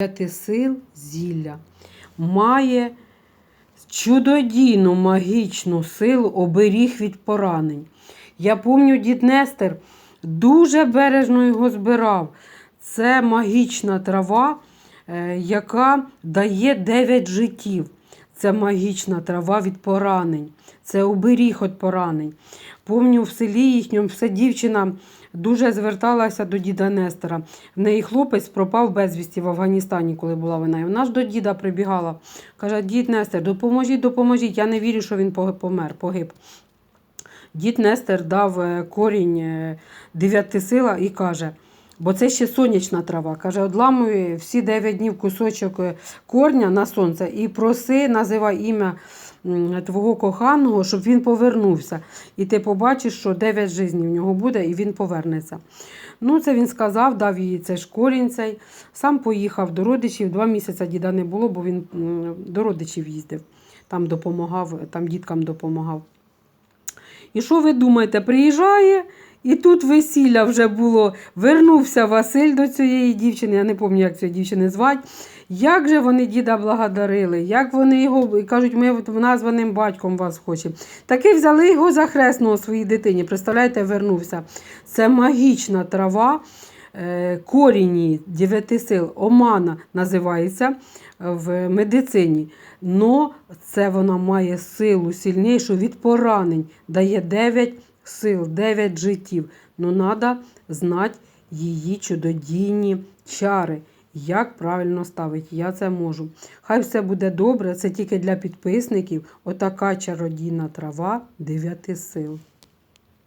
П'яти сил зілля має чудодійну магічну силу оберіг від поранень. Я пам'ятаю, дід Нестер дуже бережно його збирав. Це магічна трава, е, яка дає 9 життів. Це магічна трава від поранень. Це оберіг від поранень. Помню, в селі їхньому все дівчина дуже зверталася до діда Нестора. В неї хлопець пропав безвісті в Афганістані, коли була вона. І вона ж до діда прибігала. Каже: дід Нестер, допоможіть, допоможіть. Я не вірю, що він помер, погиб. Дід Нестер дав е, корінь е, дев'яти сила і каже. Бо це ще сонячна трава. Каже, одламуй всі 9 днів кусочок е, корня на сонце і проси, називай ім'я твого коханого, щоб він повернувся. І ти побачиш, що 9 життів в нього буде, і він повернеться. Ну, це він сказав, дав їй цей корінь цей. Сам поїхав до родичів. Два місяці діда не було, бо він до родичів їздив. Там допомагав, там діткам допомагав. І що ви думаєте, приїжджає, і тут весілля вже було. Вернувся Василь до цієї дівчини, я не пам'ятаю, як цю дівчини звати. Як же вони діда благодарили, як вони його кажуть, ми названим батьком вас хочемо. Таки взяли його за хресного своїй дитині. Представляєте, вернувся. Це магічна трава, е, корінні дев'яти сил, омана називається в медицині. Но це вона має силу сильнішу від поранень, дає 9 сил, 9 життів. Ну, треба знати її чудодійні чари. Як правильно ставити, я це можу. Хай все буде добре, це тільки для підписників. Отака чародійна трава 9 сил.